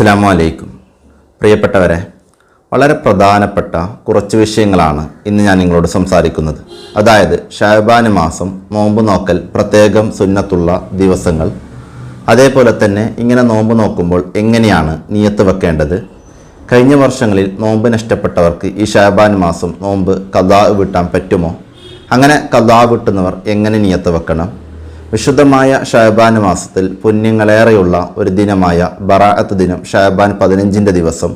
അസ്സാം വലൈക്കും പ്രിയപ്പെട്ടവരെ വളരെ പ്രധാനപ്പെട്ട കുറച്ച് വിഷയങ്ങളാണ് ഇന്ന് ഞാൻ നിങ്ങളോട് സംസാരിക്കുന്നത്. അതായത് ഷാബാന് മാസം നോമ്പ് നോക്കൽ പ്രത്യേകം സുന്നത്തുള്ള ദിവസങ്ങൾ. അതേപോലെ തന്നെ ഇങ്ങനെ നോമ്പ് നോക്കുമ്പോൾ എങ്ങനെയാണ് നിയത്ത് വെക്കേണ്ടത്? കഴിഞ്ഞ വർഷങ്ങളിൽ നോമ്പ് നഷ്ടപ്പെട്ടവർക്ക് ഈ ഷാബാൻ മാസം നോമ്പ് കഥാ വിട്ടാൻ പറ്റുമോ? അങ്ങനെ കഥാ വിട്ടുന്നവർ എങ്ങനെ നിയത്ത് വെക്കണം? വിശുദ്ധമായ ഷാബാൻ മാസത്തിൽ പുണ്യങ്ങളേറെയുള്ള ഒരു ദിനമായ ബറാഅത്ത് ദിനം ഷാബാൻ പതിനഞ്ചിന്റെ ദിവസം.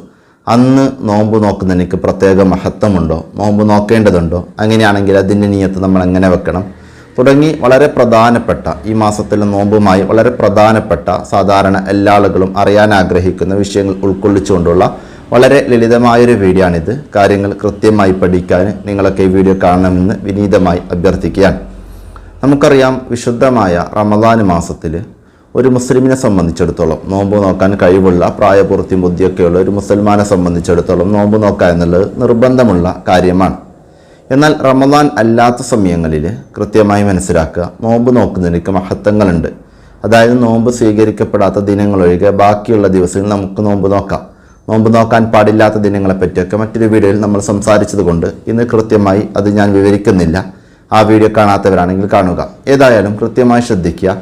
അന്ന് നോമ്പ് നോക്കുന്നതിന് പ്രത്യേക മഹത്വമുണ്ടോ? നോമ്പ് നോക്കേണ്ടതുണ്ടോ? അങ്ങനെയാണെങ്കിൽ അതിന്റെ നിയത്ത് നമ്മൾ എങ്ങനെ വെക്കണം? തുടങ്ങി വളരെ പ്രധാനപ്പെട്ട ഈ മാസത്തിലെ നോമ്പുമായി വളരെ പ്രധാനപ്പെട്ട സാധാരണ എല്ലാ ആളുകളും അറിയാൻ ആഗ്രഹിക്കുന്ന വിഷയങ്ങൾ ഉൾക്കൊള്ളിച്ചുകൊണ്ടുള്ള വളരെ ലളിതമായൊരു വീഡിയോ ആണിത് കാര്യങ്ങൾ കൃത്യമായി പഠിക്കാൻ നിങ്ങളൊക്കെ ഈ വീഡിയോ കാണണമെന്ന് വിനീതമായി അഭ്യർത്ഥിക്കുകയാണ്. നമുക്കറിയാം വിശുദ്ധമായ റമദാൻ മാസത്തിൽ ഒരു മുസ്ലിമിനെ സംബന്ധിച്ചിടത്തോളം നോമ്പ് നോക്കാൻ കഴിവുള്ള പ്രായപൂർത്തി ബുദ്ധിയൊക്കെയുള്ള ഒരു മുസൽമാനെ സംബന്ധിച്ചിടത്തോളം നോമ്പ് നോക്കുക എന്നുള്ളത് നിർബന്ധമുള്ള കാര്യമാണ്. എന്നാൽ റമദാൻ അല്ലാത്ത സമയങ്ങളിൽ കൃത്യമായി മനസ്സിലാക്കുക നോമ്പ് നോക്കുന്നതിനൊക്കെ മഹത്വങ്ങളുണ്ട്. അതായത് നോമ്പ് സ്വീകരിക്കപ്പെടാത്ത ദിനങ്ങളൊഴികെ ബാക്കിയുള്ള ദിവസങ്ങളിൽ നമുക്ക് നോമ്പ് നോക്കാം. നോമ്പ് നോക്കാൻ പാടില്ലാത്ത ദിനങ്ങളെപ്പറ്റിയൊക്കെ മറ്റൊരു വീഡിയോയിൽ നമ്മൾ സംസാരിച്ചതുകൊണ്ട് ഇന്ന് കൃത്യമായി അത് ഞാൻ വിവരിക്കുന്നില്ല. ആ വീഡിയോ കാണാത്തവരാണെങ്കിൽ കാണുക. ഏതായാലും കൃത്യമായി ശ്രദ്ധിക്കുക.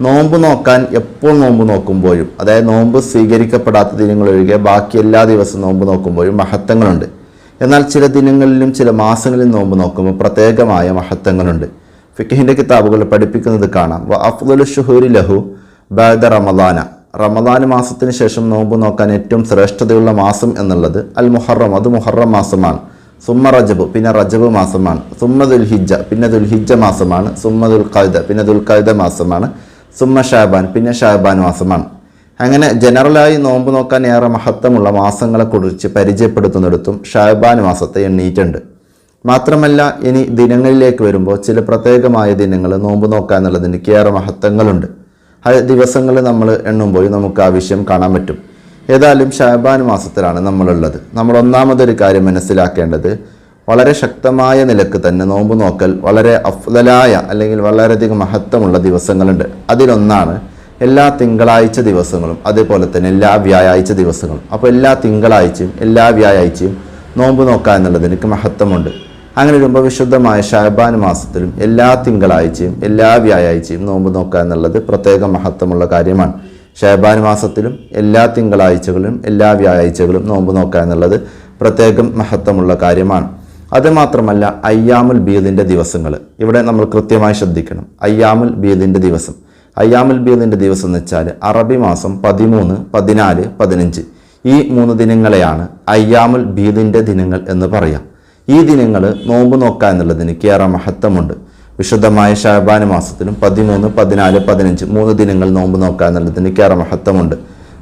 നോമ്പ് നോക്കാൻ എപ്പോൾ നോമ്പ് നോക്കുമ്പോഴും അതായത് നോമ്പ് സ്വീകരിക്കപ്പെടാത്ത ദിനങ്ങളൊഴികെ ബാക്കി എല്ലാ ദിവസവും നോമ്പ് നോക്കുമ്പോഴും മഹത്വങ്ങളുണ്ട്. എന്നാൽ ചില ദിനങ്ങളിലും ചില മാസങ്ങളിലും നോമ്പ് നോക്കുമ്പോൾ പ്രത്യേകമായ മഹത്വങ്ങളുണ്ട്. ഫിഖിന്റെ കിതാബുകൾ പഠിപ്പിക്കുന്നത് കാണാം. വ അഫ്ദുൽ ഷുഹൂരി ലഹു ബാദ റമദാന. റമദാൻ മാസത്തിന് ശേഷം നോമ്പ് നോക്കാൻ ഏറ്റവും ശ്രേഷ്ഠതയുള്ള മാസം എന്നുള്ളത് അൽ മുഹറം. അത് മുഹറം മാസമാണ്. സുമ്മ റജബ് പിന്നെ റജബ് മാസമാണ്. സുമ്മ ദുൽഹിജ പിന്നെ ദുൽഹിജ മാസമാണ്. സുമ്മ ദുൽഖൈദ പിന്നെ ദുൽഖൽദ മാസമാണ്. സുമ്മ ഷാബാൻ പിന്നെ ഷാബാൻ മാസമാണ്. അങ്ങനെ ജനറലായി നോമ്പ് നോക്കാൻ ഏറെ മഹത്വമുള്ള മാസങ്ങളെക്കുറിച്ച് പരിചയപ്പെടുത്തുന്നിടത്തും ഷാബാൻ മാസത്തെ എണ്ണീറ്റുണ്ട് മാത്രമല്ല ഇനി ദിനങ്ങളിലേക്ക് വരുമ്പോൾ ചില പ്രത്യേകമായ ദിനങ്ങൾ നോമ്പ് നോക്കുക എന്നുള്ളതിന് ഏറെ മഹത്വങ്ങളുണ്ട്. ആ ദിവസങ്ങൾ നമ്മൾ എണ്ണുമ്പോൾ നമുക്ക് ആ വിഷയം കാണാൻ പറ്റും. ഏതായാലും ഷാബാൻ മാസത്തിലാണ് നമ്മളുള്ളത്. നമ്മൾ ഒന്നാമതൊരു കാര്യം മനസ്സിലാക്കേണ്ടത് വളരെ ശക്തമായ നിലയ്ക്ക് തന്നെ നോമ്പ് നോക്കൽ വളരെ അഫ്ദലായ അല്ലെങ്കിൽ വളരെയധികം മഹത്വമുള്ള ദിവസങ്ങളുണ്ട്. അതിലൊന്നാണ് എല്ലാ തിങ്കളാഴ്ച ദിവസങ്ങളും അതേപോലെ തന്നെ എല്ലാ വ്യാഴാഴ്ച ദിവസങ്ങളും. അപ്പോൾ എല്ലാ തിങ്കളാഴ്ചയും എല്ലാ വ്യാഴാഴ്ചയും നോമ്പ് നോക്കുക എന്നുള്ളത് എനിക്ക് മഹത്വമുണ്ട്. അങ്ങനെ വരുമ്പോൾ വിശുദ്ധമായ ഷാബാൻ മാസത്തിലും എല്ലാ തിങ്കളാഴ്ചയും എല്ലാ വ്യാഴാഴ്ചയും നോമ്പ് നോക്കുക എന്നുള്ളത് പ്രത്യേക മഹത്വമുള്ള കാര്യമാണ്. ഷാബാൻ മാസത്തിലും എല്ലാ തിങ്കളാഴ്ചകളിലും എല്ലാ വ്യാഴാഴ്ചകളും നോമ്പ് നോക്കുക എന്നുള്ളത് പ്രത്യേകം മഹത്വമുള്ള കാര്യമാണ്. അതുമാത്രമല്ല അയ്യാമുൽ ബീദിന്റെ ദിവസങ്ങൾ. ഇവിടെ നമ്മൾ കൃത്യമായി ശ്രദ്ധിക്കണം. അയ്യാമുൽ ബീദിന്റെ ദിവസം. അയ്യാമുൽ ബീദിന്റെ ദിവസം എന്ന് വെച്ചാൽ അറബി മാസം പതിമൂന്ന് പതിനാല് പതിനഞ്ച്. ഈ മൂന്ന് ദിനങ്ങളെയാണ് അയ്യാമുൽ ബീദിന്റെ ദിനങ്ങൾ എന്ന് പറയാം. ഈ ദിനങ്ങൾ നോമ്പ് നോക്കുക എന്നുള്ളതിന് ഏറെ മഹത്വമുണ്ട്. വിശുദ്ധമായ ഷാബാന മാസത്തിലും പതിമൂന്ന് പതിനാല് പതിനഞ്ച് മൂന്ന് ദിനങ്ങൾ നോമ്പ് നോക്കുക എന്നുള്ളതിന് ഏറെ മഹത്വമുണ്ട്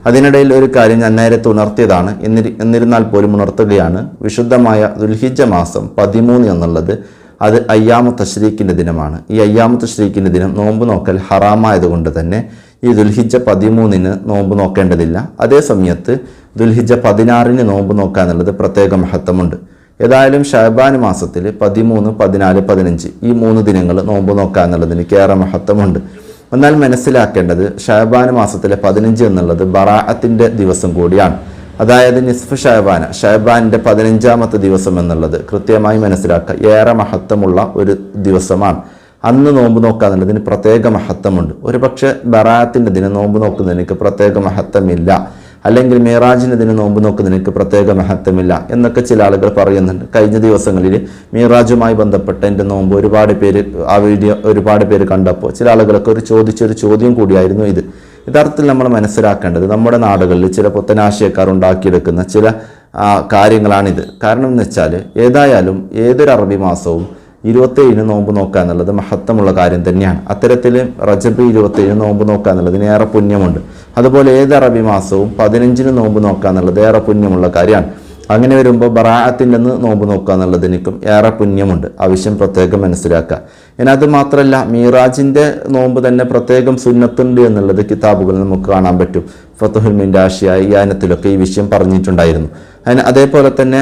അതിനിടയിൽ ഒരു കാര്യം ഞാൻ നേരത്തെ ഉണർത്തിയതാണ്. എന്നിരി എന്നിരുന്നാൽ പോലും ഉണർത്തുകയാണ്. വിശുദ്ധമായ ദുൽഹിജ മാസം പതിമൂന്ന് എന്നുള്ളത് അത് അയ്യാമു തശ്രീഖിന്റെ ദിനമാണ്. ഈ അയ്യാമു തശ്രീഖിന്റെ ദിനം നോമ്പ് നോക്കൽ ഹറാമായതുകൊണ്ട് തന്നെ ഈ ദുൽഹിജ പതിമൂന്നിന് നോമ്പ് നോക്കേണ്ടതില്ല. അതേ സമയത്ത് ദുൽഹിജ പതിനാറിന് നോമ്പ് നോക്കുക പ്രത്യേക മഹത്വമുണ്ട്. ഏതായാലും ഷാബാൻ മാസത്തിൽ പതിമൂന്ന് പതിനാല് പതിനഞ്ച് ഈ മൂന്ന് ദിനങ്ങൾ നോമ്പ് നോക്കുക എന്നുള്ളതിന് ഏറെ മഹത്വമുണ്ട്. എന്നാൽ മനസ്സിലാക്കേണ്ടത് ഷാബാൻ മാസത്തിലെ പതിനഞ്ച് എന്നുള്ളത് ബറാഅത്തിന്റെ ദിവസം കൂടിയാണ്. അതായത് നിസ്ഫ് ഷാബാന ഷാബാനിന്റെ പതിനഞ്ചാമത്തെ ദിവസം എന്നുള്ളത് കൃത്യമായി മനസ്സിലാക്കുക ഏറെ മഹത്വമുള്ള ഒരു ദിവസമാണ്. അന്ന് നോമ്പ് നോക്കുക എന്നുള്ളതിന് പ്രത്യേക മഹത്വമുണ്ട്. ഒരു പക്ഷേ ബറാഅത്തിന്റെ ദിനം നോമ്പ് നോക്കുന്നതിന് പ്രത്യേക മഹത്വമില്ല. അല്ലെങ്കിൽ മീറാജിന് ദിനം നോമ്പ് നോക്കുന്നതിന് പ്രത്യേക മഹത്വമില്ല എന്നൊക്കെ ചില ആളുകൾ പറയുന്നുണ്ട്. കഴിഞ്ഞ ദിവസങ്ങളിൽ മീറാജുമായി ബന്ധപ്പെട്ട എന്റെ നോമ്പ് ഒരുപാട് പേര് ആ വീഡിയോ ഒരുപാട് പേര് കണ്ടപ്പോൾ ചില ആളുകളൊക്കെ ഒരു ചോദിച്ചൊരു ചോദ്യം കൂടിയായിരുന്നു ഇത്. യഥാർത്ഥത്തിൽ നമ്മൾ മനസ്സിലാക്കേണ്ടത് നമ്മുടെ നാടുകളിൽ ചില പുത്തനാശയക്കാർ ഉണ്ടാക്കിയെടുക്കുന്ന ചില കാര്യങ്ങളാണിത്. കാരണം എന്ന് വെച്ചാൽ ഏതായാലും ഏതൊരു അറബി മാസവും ഇരുപത്തേഴിന് നോമ്പ് നോക്കുക എന്നുള്ളത് മഹത്വമുള്ള കാര്യം തന്നെയാണ്. അത്തരത്തിൽ റജബ് ഇരുപത്തേഴിന് നോമ്പ് നോക്കുക എന്നുള്ളതിന് ഏറെ പുണ്യമുണ്ട്. അതുപോലെ ഏത് അറബി മാസവും പതിനഞ്ചിന് നോമ്പ് നോക്കുക എന്നുള്ളത് ഏറെ പുണ്യമുള്ള കാര്യമാണ്. അങ്ങനെ വരുമ്പോൾ ബറാഅത്തിന്റെ അന്ന് നോമ്പ് നോക്കുക എന്നുള്ളതിനും ഏറെ പുണ്യമുണ്ട്. ആവശ്യം പ്രത്യേകം മനസ്സിലാക്കുക. ഇനി അത് മാത്രമല്ല മീറാജിന്റെ നോമ്പ് തന്നെ പ്രത്യേകം സുന്നത്തുണ്ട് എന്നുള്ളത് കിതാബുകളിൽ നമുക്ക് കാണാൻ പറ്റും. ഫത്തുഹുൽ മിൻഡാഷിയ ഈ ഈ വിഷയം പറഞ്ഞിട്ടുണ്ടായിരുന്നു. അതിന് അതേപോലെ തന്നെ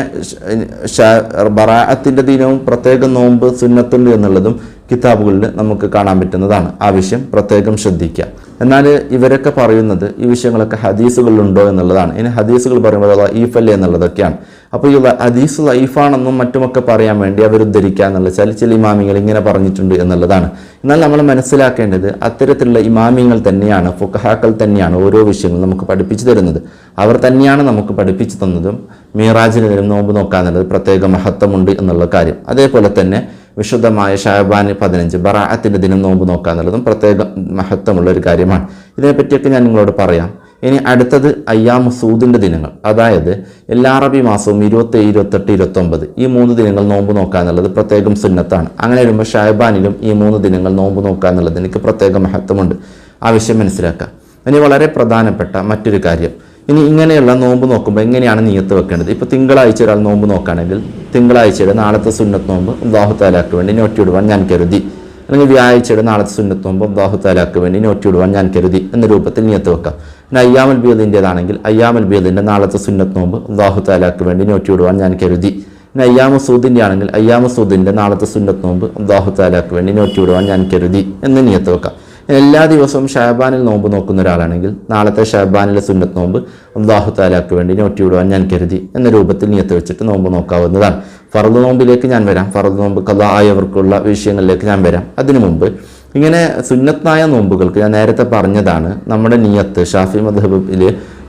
ബറാഅത്തിന്റെ ദിനവും പ്രത്യേകം നോമ്പ് സുന്നത്തുണ്ട് എന്നുള്ളതും കിതാബുകളിൽ നമുക്ക് കാണാൻ പറ്റുന്നതാണ്. ആ വിഷയം പ്രത്യേകം ശ്രദ്ധിക്കുക. എന്നാൽ ഇവരൊക്കെ പറയുന്നത് ഈ വിഷയങ്ങളൊക്കെ ഹദീസുകളിലുണ്ടോ എന്നുള്ളതാണ്. ഇനി ഹദീസുകൾ പറയുമ്പോൾ ലഈഫല്ലേ എന്നുള്ളതൊക്കെയാണ്. അപ്പോൾ ഈ ഹദീസ് ലൈഫാണെന്നും മറ്റുമൊക്കെ പറയാൻ വേണ്ടി അവർ ഉദ്ധരിക്കുക എന്നുള്ള ചില ചില ഇമാമിങ്ങൾ ഇങ്ങനെ പറഞ്ഞിട്ടുണ്ട് എന്നുള്ളതാണ്. എന്നാൽ നമ്മൾ മനസ്സിലാക്കേണ്ടത് അത്തരത്തിലുള്ള ഇമാമിങ്ങൾ തന്നെയാണ് ഫുഖഹാക്കൾ തന്നെയാണ് ഓരോ വിഷയങ്ങളും നമുക്ക് പഠിപ്പിച്ചു തരുന്നത്. അവർ തന്നെയാണ് നമുക്ക് പഠിപ്പിച്ചു തന്നതും മീറാജിനെതിരും നോമ്പ് നോക്കാന്നുള്ളത് പ്രത്യേക മഹത്വമുണ്ട് എന്നുള്ള കാര്യം. അതേപോലെ തന്നെ വിശുദ്ധമായ ഷാബാൻ പതിനഞ്ച് ബറാഅത്തിന്റെ ദിനം നോമ്പ് നോക്കുക എന്നുള്ളതും പ്രത്യേക മഹത്വമുള്ള ഒരു കാര്യമാണ്. ഇതിനെപ്പറ്റിയൊക്കെ ഞാൻ നിങ്ങളോട് പറയാം. ഇനി അടുത്തത് അയ്യാമു സൂദിന്റെ ദിനങ്ങൾ. അതായത് എല്ലാ അറബി മാസവും ഇരുപത്തി ഇരുപത്തെട്ട് ഇരുപത്തൊമ്പത് ഈ മൂന്ന് ദിനങ്ങൾ നോമ്പ് നോക്കുക എന്നുള്ളത് പ്രത്യേകം സുന്നത്താണ്. അങ്ങനെ വരുമ്പോൾ ഷാബാനിലും ഈ മൂന്ന് ദിനങ്ങൾ നോമ്പ് നോക്കുക എന്നുള്ളത് എനിക്ക് പ്രത്യേക മഹത്വമുണ്ട്. ആവശ്യം മനസ്സിലാക്കുക. ഇനി വളരെ പ്രധാനപ്പെട്ട മറ്റൊരു കാര്യം. ഇനി ഇങ്ങനെയുള്ള നോമ്പ് നോക്കുമ്പോൾ എങ്ങനെയാണ് നിയത്ത് വെക്കേണ്ടത്? ഇപ്പോൾ തിങ്കളാഴ്ച ഒരാൾ നോമ്പ് നോക്കുകയാണെങ്കിൽ തിങ്കളാഴ്ചയുടെ നാളത്തെ സുന്നത്ത് നോമ്പ് അള്ളാഹു താലാക്ക് വേണ്ടി നോറ്റിയിടുവാൻ ഞാൻ കരുതി. അല്ലെങ്കിൽ വ്യാഴ്ചയുടെ നാളത്തെ സുന്നത്ത് നോമ്പ് അള്ളാഹു താലാക്ക് വേണ്ടി നോറ്റിയിടുവാൻ ഞാൻ കരുതി എന്ന രൂപത്തിൽ നിയത്ത് വെക്കാം. പിന്നെ അയ്യാമൽ ബിയതിന്റെതാണെങ്കിൽ അയ്യാമൽ ബിയതിന്റെ നാളത്തെ സുന്നത്ത് നോമ്പ് അള്ളാഹു താലാക്ക് വേണ്ടി നോറ്റിയിടുവാൻ ഞാൻ കരുതി. പിന്നെ അയ്യാമ സൂദിന്റെ ആണെങ്കിൽ അയ്യാമ സൂദിന്റെ നാളത്തെ സുന്നത്ത് നോമ്പ് അള്ളാഹു താലാക്ക് വേണ്ടി നോറ്റിയിടുവാൻ ഞാൻ കരുതി എന്ന് നിയത്ത് വെക്കാം. എല്ലാ ദിവസവും ഷാബാനിൽ നോമ്പ് നോക്കുന്ന ഒരാളാണെങ്കിൽ നാളത്തെ ഷാബാനിലെ സുന്നത്ത് നോമ്പ് അള്ളാഹു താലാക്ക് വേണ്ടി നോട്ടി വിടുവാൻ ഞാൻ കരുതി എന്ന രൂപത്തിൽ നിയത്ത് വെച്ചിട്ട് നോമ്പ് നോക്കാവുന്നതാണ്. ഫറദ് നോമ്പിലേക്ക് ഞാൻ വരാം. ഫറദ് നോമ്പ് കഥ ആയവർക്കുള്ള വിഷയങ്ങളിലേക്ക് ഞാൻ വരാം. അതിനു മുമ്പ് ഇങ്ങനെ സുന്നത്തായ നോമ്പുകൾക്ക് ഞാൻ നേരത്തെ പറഞ്ഞതാണ് നമ്മുടെ നിയത്ത് ഷാഫി മധബിൽ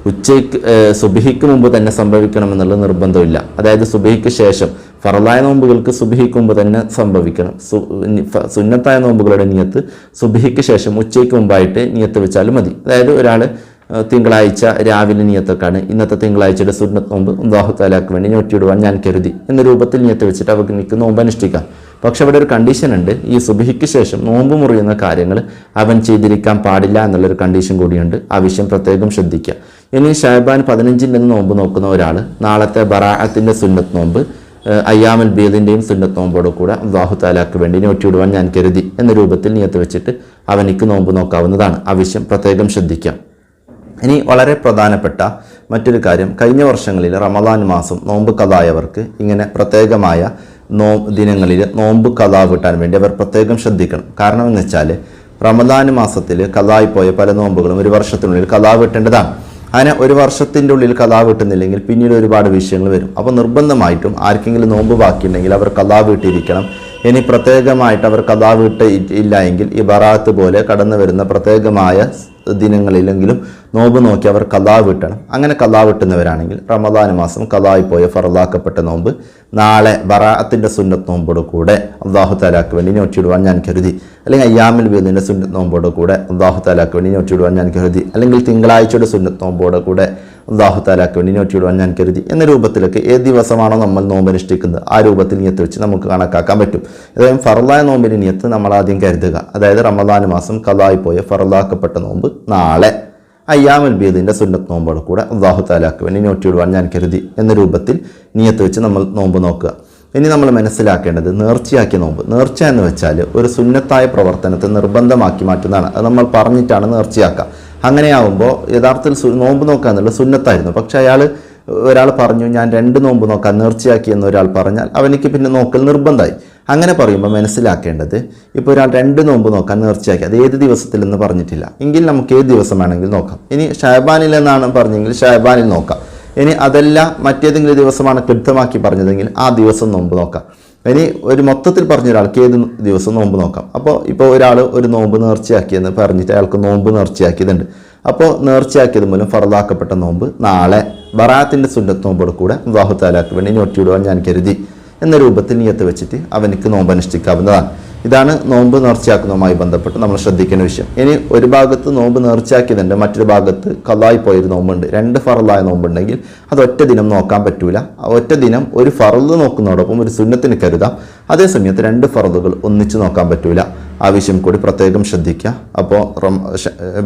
ഉച്ചയ്ക്ക് സുബഹിക്ക് മുമ്പ് തന്നെ സംഭവിക്കണമെന്നുള്ള നിർബന്ധമില്ല. അതായത് സുബിഹിക്ക് ശേഷം ഫറലായ നോമ്പുകൾക്ക് സുബിഹിക്ക് മുമ്പ് തന്നെ സംഭവിക്കണം. സുന്നത്തായ നോമ്പുകളുടെ നിയത്ത് സുബിഹിക്ക് ശേഷം ഉച്ചയ്ക്ക് മുമ്പായിട്ട് നിയത്ത് വെച്ചാലും മതി. അതായത് ഒരാൾ തിങ്കളാഴ്ച രാവിലെ നിയത്തൊക്കെയാണ് ഇന്നത്തെ തിങ്കളാഴ്ചയുടെ സുന്നത്ത് നോമ്പ് ഉദാഹത്താലാക്ക് താലാക്ക് വേണ്ടി ഞൊറ്റിയിടുവാൻ ഞാൻ കരുതി. എന്ന രൂപത്തിൽ നിയത്ത് വെച്ചിട്ട് അവർക്ക് എനിക്ക് നോമ്പ് അനുഷ്ഠിക്കാം. പക്ഷെ അവിടെ ഒരു കണ്ടീഷൻ ഉണ്ട്. ഈ സുബിഹിക്ക് ശേഷം നോമ്പ് മുറിയുന്ന കാര്യങ്ങൾ അവൻ ചെയ്തിരിക്കാൻ പാടില്ല എന്നുള്ളൊരു കണ്ടീഷൻ കൂടിയുണ്ട്. ആ വിഷയം പ്രത്യേകം ശ്രദ്ധിക്കുക. ഇനി ഷാബാൻ പതിനഞ്ചിന്റെ നോമ്പ് നോക്കുന്ന ഒരാൾ നാളത്തെ ബറാഅത്തിന്റെ സുന്നത്ത് നോമ്പ് അയ്യാമൽ ബീദിന്റെയും സുന്നത്ത് നോമ്പോട് കൂടെ അള്ളാഹു താലാക്ക് വേണ്ടി നോറ്റിയിടുവാൻ ഞാൻ കരുതി എന്ന രൂപത്തിൽ നിയത്ത് വെച്ചിട്ട് അവനിക്ക് നോമ്പ് നോക്കാവുന്നതാണ്. ആവശ്യം പ്രത്യേകം ശ്രദ്ധിക്കാം. ഇനി വളരെ പ്രധാനപ്പെട്ട മറ്റൊരു കാര്യം. കഴിഞ്ഞ വർഷങ്ങളിൽ റമദാൻ മാസം നോമ്പ് കഥായവർക്ക് ഇങ്ങനെ പ്രത്യേകമായ നോ ദിനങ്ങളിൽ നോമ്പ് കഥ കിട്ടാൻ വേണ്ടി അവർ പ്രത്യേകം ശ്രദ്ധിക്കണം. കാരണം എന്ന് വെച്ചാൽ റമദാൻ മാസത്തിൽ കഥായി പോയ പല നോമ്പുകളും ഒരു വർഷത്തിനുള്ളിൽ കഥാ വീട്ടേണ്ടതാണ്. അങ്ങനെ ഒരു വർഷത്തിന്റെ ഉള്ളിൽ കഥാ വീട്ടുന്നില്ലെങ്കിൽ പിന്നീട് ഒരുപാട് വിഷയങ്ങൾ വരും. അപ്പോൾ നിർബന്ധമായിട്ടും ആർക്കെങ്കിലും നോമ്പ് ബാക്കിയുണ്ടെങ്കിൽ അവർ കഥാ വീട്ടിയിരിക്കണം. ഇനി പ്രത്യേകമായിട്ട് അവർ കഥാ വീട്ട് ഇല്ല എങ്കിൽ ഈ ബറാത്ത് പോലെ കടന്നു വരുന്ന പ്രത്യേകമായ ദിനങ്ങളിലെങ്കിലും നോമ്പ് നോക്കി അവർ കഥാ വിട്ടണം. അങ്ങനെ കഥാ വിട്ടുന്നവരാണെങ്കിൽ റമദാൻ മാസം കഥായി പോയ ഫറലാക്കപ്പെട്ട നോമ്പ് നാളെ ബറാഅത്തിന്റെ സുന്നത്ത് നോമ്പോട് കൂടെ അള്ളാഹു താലാക്ക് വേണ്ടി നോറ്റിയിടുവാൻ ഞാൻ കരുതി. അല്ലെങ്കിൽ അയ്യാമിൽ വീതിന്റെ സുന്നത്ത് നോമ്പോട് കൂടെ അള്ളാഹു താലാക്ക് വേണ്ടി നോറ്റിയിടുവാൻ ഞാൻ കരുതി. അല്ലെങ്കിൽ തിങ്കളാഴ്ചയുടെ സുന്നത്ത് നോമ്പോട് കൂടെ അള്ളാഹു താലാക്ക് വേണ്ടി നോറ്റിയിടുവാൻ ഞാൻ കരുതി. എന്ന രൂപത്തിലൊക്കെ ഏത് ദിവസമാണോ നമ്മൾ നോമ്പ് അനുഷ്ഠിക്കുന്നത് ആ രൂപത്തിൽ നിയത്ത് വെച്ച് നമുക്ക് കണക്കാക്കാൻ പറ്റും. അതായത് ഫറലായ നോമ്പിന് നിയത്ത് നമ്മൾ ആദ്യം കരുതുക. അതായത് റമദാൻ മാസം കലായി പോയ ഫറലാക്കപ്പെട്ട നോമ്പ് നാളെ. അയ്യാമൽ ബീദിന്റെ സുന്നത്ത് നോമ്പോട് കൂടെ അള്ളാഹു താലാക്ക് വേണ്ടി നോറ്റിയിടുവാൻ ഞാൻ കരുതി എന്ന രൂപത്തിൽ നിയത്ത് വെച്ച് നമ്മൾ നോമ്പ് നോക്കുക. ഇനി നമ്മൾ മനസ്സിലാക്കേണ്ടത് നേർച്ചയാക്കിയ നോമ്പ്. നേർച്ച എന്ന് വെച്ചാൽ ഒരു സുന്നത്തായ പ്രവർത്തനത്തെ നിർബന്ധമാക്കി മാറ്റുന്നതാണ്. അത് നമ്മൾ പറഞ്ഞിട്ടാണ് നേർച്ചയാക്കുക. അങ്ങനെയാവുമ്പോൾ യഥാർത്ഥത്തിൽ നോമ്പ് നോക്കുക എന്നുള്ളത് സുന്നത്തായിരുന്നു. പക്ഷെ അയാൾ ഒരാൾ പറഞ്ഞു ഞാൻ രണ്ട് നോമ്പ് നോക്കാൻ നേർച്ചയാക്കി എന്ന് ഒരാൾ പറഞ്ഞാൽ അവനിക്ക് പിന്നെ നോക്കൽ നിർബന്ധമായി. അങ്ങനെ പറയുമ്പോൾ മനസ്സിലാക്കേണ്ടത് ഇപ്പോൾ ഒരാൾ രണ്ട് നോമ്പ് നോക്കാൻ നേർച്ചയാക്കി അത് ഏത് ദിവസത്തിലെന്ന് പറഞ്ഞിട്ടില്ല. എങ്കിൽ നമുക്ക് ഏത് ദിവസം വേണമെങ്കിൽ നോക്കാം. ഇനി ഷാബാനിൽ എന്നാണ് പറഞ്ഞെങ്കിൽ ഷാബാനിൽ നോക്കാം. ഇനി അതല്ല മറ്റേതെങ്കിലും ദിവസമാണ് ക്ലിപ്തമാക്കി പറഞ്ഞതെങ്കിൽ ആ ദിവസം നോമ്പ് നോക്കാം. ഇനി ഒരു മൊത്തത്തിൽ പറഞ്ഞ ഒരാൾക്ക് ഏത് ദിവസം നോമ്പ് നോക്കാം? അപ്പോൾ ഇപ്പോൾ ഒരാൾ ഒരു നോമ്പ് നേർച്ചയാക്കിയെന്ന് പറഞ്ഞിട്ട് അയാൾക്ക് നോമ്പ് നേർച്ചയാക്കിയതുണ്ട്. അപ്പോൾ നേർച്ചയാക്കിയത് മൂലം ഫറദാക്കപ്പെട്ട നോമ്പ് നാളെ ബറാത്തിന്റെ സുന്നത്ത് നോമ്പോട് കൂടെ അള്ളാഹു താലാക്ക് വേണ്ടി നോറ്റിയിടുവാൻ ഞാൻ കരുതി. എന്ന രൂപത്തിൽ നിയത്ത് വെച്ചിട്ട് അവനിക്ക് നോമ്പ് അനുഷ്ഠിക്കാവുന്നതാണ് ഇതാണ് നോമ്പ് നേർച്ചയാക്കുന്നതുമായി ബന്ധപ്പെട്ട് നമ്മൾ ശ്രദ്ധിക്കേണ്ട വിഷയം. ഇനി ഒരു ഭാഗത്ത് നോമ്പ് നേർച്ചയാക്കിയതുണ്ട് മറ്റൊരു ഭാഗത്ത് കലായി പോയൊരു നോമ്പുണ്ട്. രണ്ട് ഫറലായ നോമ്പുണ്ടെങ്കിൽ അത് ഒറ്റ ദിനം നോക്കാൻ പറ്റൂല. ഒറ്റ ദിനം ഒരു ഫറൽ നോക്കുന്നതോടൊപ്പം ഒരു സുന്നത്തിന് കരുതാം. അതേസമയത്ത് രണ്ട് ഫറലുകൾ ഒന്നിച്ച് നോക്കാൻ പറ്റൂല. ആ വിഷയം കൂടി പ്രത്യേകം ശ്രദ്ധിക്കുക. അപ്പോൾ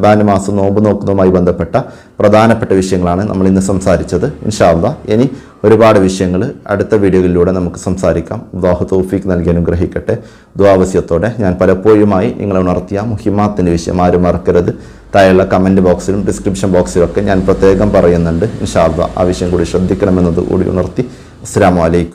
ബാന് മാസം നോമ്പ് നോക്കുന്നതുമായി ബന്ധപ്പെട്ട പ്രധാനപ്പെട്ട വിഷയങ്ങളാണ് നമ്മൾ ഇന്ന് സംസാരിച്ചത്. ഇൻഷാല്ല ഇനി ഒരുപാട് വിഷയങ്ങൾ അടുത്ത വീഡിയോകളിലൂടെ നമുക്ക് സംസാരിക്കാം. ദ്വാഹു തോഫിക്ക് നൽകി അനുഗ്രഹിക്കട്ടെ. ദ്വാവശ്യത്തോടെ ഞാൻ പലപ്പോഴുമായി നിങ്ങളെ ഉണർത്തിയ മുഹിമാത്തിന്റെ വിഷയം ആരും മറക്കരുത്. താഴെയുള്ള കമന്റ് ബോക്സിലും ഡിസ്ക്രിപ്ഷൻ ബോക്സിലും ഒക്കെ ഞാൻ പ്രത്യേകം പറയുന്നുണ്ട്. ഇൻഷാല്ല ആ വിഷയം കൂടി ശ്രദ്ധിക്കണമെന്നത് കൂടി ഉണർത്തി. അസ്സാം വലൈക്കും